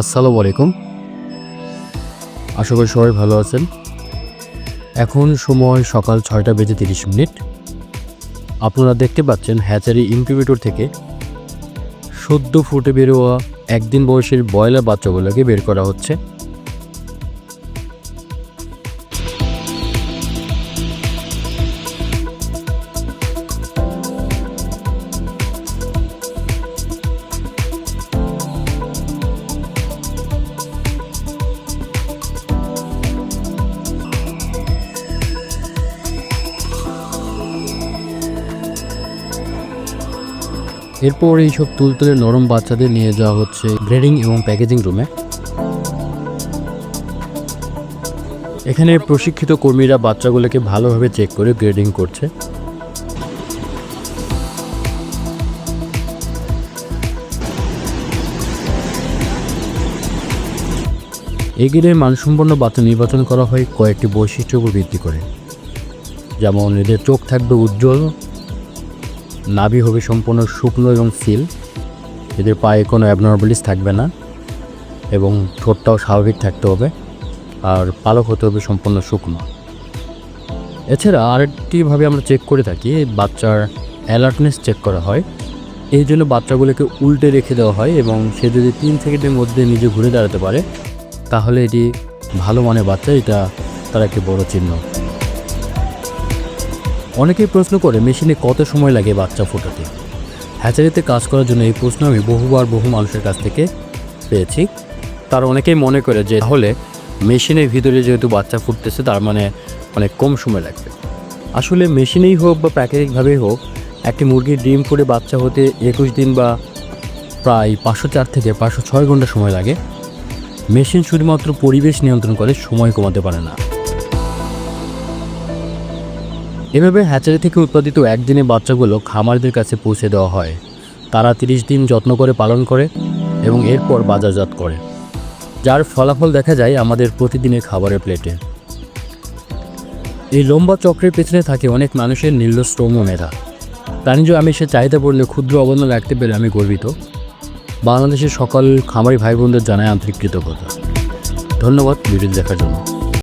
আসসালামু আলাইকুম। আশা করি সবাই ভালো আছেন। এখন সময় সকাল ছয়টা বেজে তিরিশ মিনিট। আপনারা দেখতে পাচ্ছেন হ্যাচারি ইনকিউবেটর থেকে সদ্য ফুটে বেরোয়া একদিন বয়সের ব্রয়লার বাচ্চাগুলোকে বের করা হচ্ছে। এরপর এইসব তুলতুলে নরম বাচ্চাদের নিয়ে যাওয়া হচ্ছে গ্রেডিং এবং প্যাকেজিং রুমে। এখানে প্রশিক্ষিত কর্মীরা বাচ্চাগুলোকে ভালোভাবে চেক করে গ্রেডিং করছে। গ্রেডের মানসম্পন্ন বাচ্চা নির্বাচন করা হয় কয়েকটি বৈশিষ্ট্যের উপর ভিত্তি করে। যেমন এদের চোখ থাকবে উজ্জ্বল নাভি হবে সম্পূর্ণ শুকনো এবং সিল। এদের পায়ে কোনো অ্যাবনর্মালিস থাকবে না এবং ঠোঁটটাও স্বাভাবিক থাকতে হবে আর পালক হতে হবে সম্পূর্ণ শুকনো। এছাড়া আরেকটিভাবে আমরা চেক করে থাকি, বাচ্চার অ্যালার্টনেস চেক করা হয়। এই জন্য বাচ্চাগুলোকে উল্টে রেখে দেওয়া হয় এবং সে যদি তিন সেকেন্ডের মধ্যে নিজে ঘুরে দাঁড়াতে পারে, তাহলে এটি ভালো মানের বাচ্চা, এটা তার একটি বড় চিহ্ন। অনেকেই প্রশ্ন করে মেশিনে কত সময় লাগে বাচ্চা ফোটাতে। হ্যাচারিতে কাজ করার জন্য এই প্রশ্ন আমি বহুবার বহু মানুষের কাছ থেকে পেয়েছি। তার অনেকেই মনে করে যে তাহলে মেশিনের ভিতরে যেহেতু বাচ্চা ফুটতেছে, তার মানে অনেক কম সময় লাগবে। আসলে মেশিনেই হোক বা প্রাকৃতিকভাবেই হোক, একটি মুরগির ডিম ফুটে বাচ্চা হতে একুশ দিন বা প্রায় পাঁচশো চার থেকে পাঁচশো ছয় ঘণ্টা সময় লাগে। মেশিন শুধুমাত্র পরিবেশ নিয়ন্ত্রণ করে সময় কমাতে পারে না। এভাবে হ্যাচারি থেকে উৎপাদিত একদিনে বাচ্চাগুলো খামারদের কাছে পৌঁছে দেওয়া হয়। তারা তিরিশ দিন যত্ন করে পালন করে এবং এরপর বাজারজাত করে, যার ফলাফল দেখা যায় আমাদের প্রতিদিনের খাবারের প্লেটে। এই লম্বা চক্রের পেছনে থাকে অনেক মানুষের নির্ল শ্রম ও মেধা। প্রাণীজ আমিষের চাহিদা পড়লে ক্ষুদ্র অবদান রাখতে পেরে আমি গর্বিত। বাংলাদেশের সকল খামারি ভাই বোনদের জানায় আন্তরিক কৃতজ্ঞতা। ধন্যবাদ ভিডিও দেখার জন্য।